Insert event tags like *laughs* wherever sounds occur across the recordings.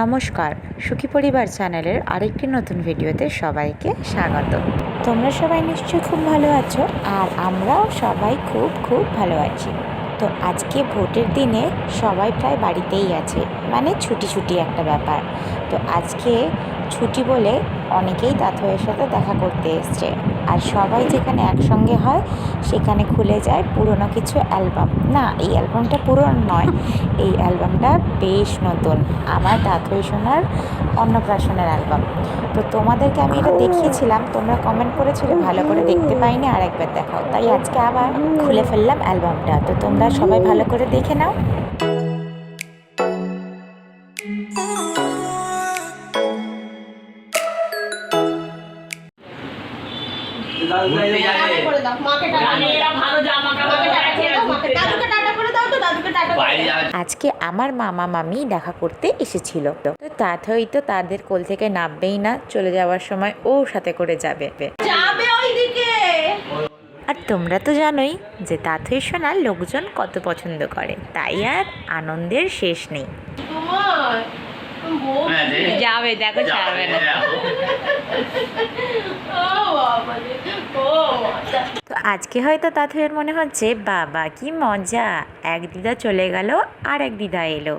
নমস্কার, সুখী পরিবার চ্যানেলের আরেকটি নতুন ভিডিওতে সবাইকে স্বাগত। তোমরা সবাই নিশ্চয়ই খুব ভালো আছো, আর আমরাও সবাই খুব খুব ভালো আছি। তো আজকে ভোটের দিনে সবাই প্রায় বাড়িতেই আছে মানে ছুটি ছুটি একটা ব্যাপার। তো আজকে ছুটি বলে অনেকেই দাথয়ের সাথে দেখা করতে এসছে। আর সবাই যেখানে একসঙ্গে হয় সেখানে খুলে যায় পুরনো কিছু অ্যালবাম। না এই অ্যালবামটা পুরনো নয় এই অ্যালবামটা বেশ নতুন আমার দাথই সোনার অন্নপ্রাশনের অ্যালবাম। তো তোমাদেরকে আমি এটা দেখিয়েছিলাম তোমরা কমেন্ট করেছিলে ভালো করে দেখতে পাইনি আর একবার দেখাও। তাই আজকে আবার খুলে ফেললাম অ্যালবামটা তো তোমরা সবাই ভালো করে দেখে নাও। আজকে আমার মামা মামি দেখা করতে এসেছিল। তো তাথই তো তাদের কোল থেকে নামবেই না চলে যাওয়ার সময় ও সাথে করে যাবে। যাবে আর তোমরা তো জানোই যে তাথই সোনার লোকজন কত পছন্দ করে। তাই আর আনন্দের শেষ নেই। যাবে দেখো ও মজা। তো আজকে হয়তো তাথইয়ের মনে হচ্ছে বাবা কি মজা। এক দিদা চলে গেল আর এক দিদা এলো।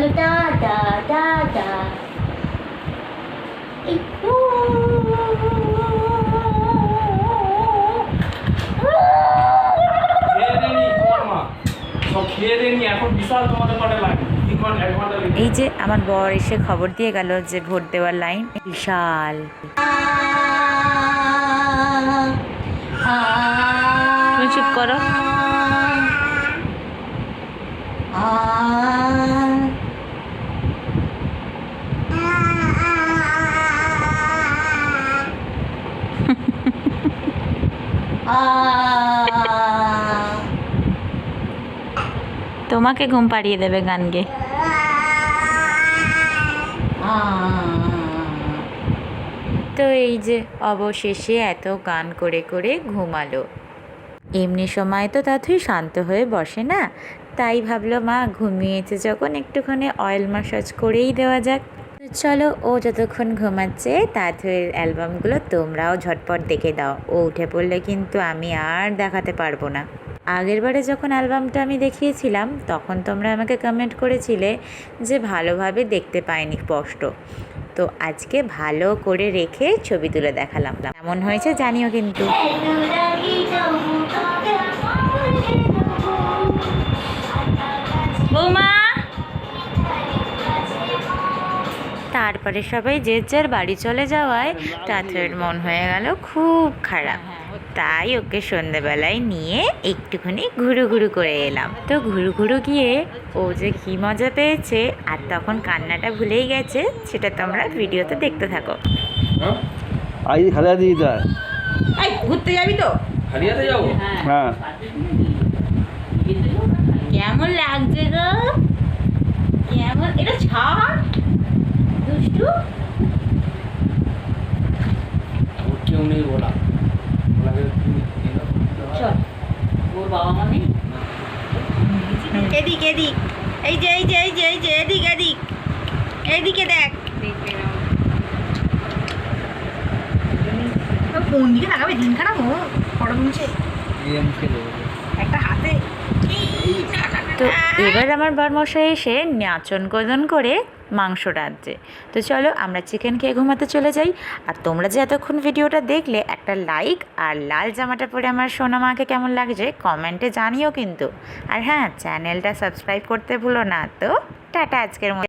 না দাদা দাদা এই যে আমার বর এসে খবর দিয়ে গেল যে ভোট দেওয়ার লাইন বিশাল। তুমি চুপ করো। *laughs* তোমাকে ঘুম পাড়িয়ে দেবে গান গে তো এই যে অবশেষে এত গান করে করে ঘুমালো। এমনি সময় তো তাথুই শান্ত হয়ে বসে না। তাই ভাবলো মা ঘুমিয়েছে যখন একটুখানি অয়েল ম্যাসাজ করেই দেওয়া যাক। চলো ও যতক্ষণ ঘুমাচ্ছে তাথুয়ের অ্যালবামগুলো তোমরাও ঝটপট দেখে দাও। ও উঠে পড়লে কিন্তু আমি আর দেখাতে পারব না। আগের বারে যখন অ্যালবামটা আমি দেখিয়েছিলাম, তখন তোমরা আমাকে কমেন্ট করেছিলে যে ভালোভাবে দেখতে পাইনি স্পষ্ট। তো আজকে ভালো করে রেখে ছবি তুলে দেখালাম। এমন হয়েছে জানিও কিন্তু। বৌমা! তারপরে সবাই যে যার বাড়ি চলে যাওয়ায় তাথের মন হয়ে গেল খুব খারাপ। তাই ওকে সন্ধেবেলায় নিয়ে একটুখানি ঘুরু ঘুরু করে এলাম। তো ঘুরু ঘুরু গিয়ে ও যে কী মজা পেয়েছে আর তখন কান্নাটা ভুলেই গেছে সেটা তোমরা ভিডিওতে দেখতে থাকো। আই খালি দিয়ে দেয় এই ঘুরতে যাবি তো? হারিয়াতে যাব? হ্যাঁ। কেমন লাগছে গো? কেমন? এটা ছাড়। দুষ্টু কেউ নেই বলা ওনাকে তুমি দিয়ে দাও। চল। ওর বাবা মা নেই? এদিক এদিক। এই যে এই যে এই যে এই যে এদিক এদিক। এইদিকে দেখ। কোন দিকে লাগাবে দিন খারাপ ও ফটো তুলছে। একটা হাতে। তো এবার আমার বরমশাই এসে নাচন কোদন করে মাংস রাঁধছে। তো চলো আমরা চিকেন খেয়ে ঘুমাতে চলে যাই। আর তোমরা যে এতক্ষণ ভিডিওটা দেখলে, একটা লাইক আর লাল জামাটা পরে আমার সোনা মাকে কেমন লাগছে কমেন্টে জানিও কিন্তু। আর হ্যাঁ চ্যানেলটা সাবস্ক্রাইব করতে ভুলো না। তো টাটা আজকের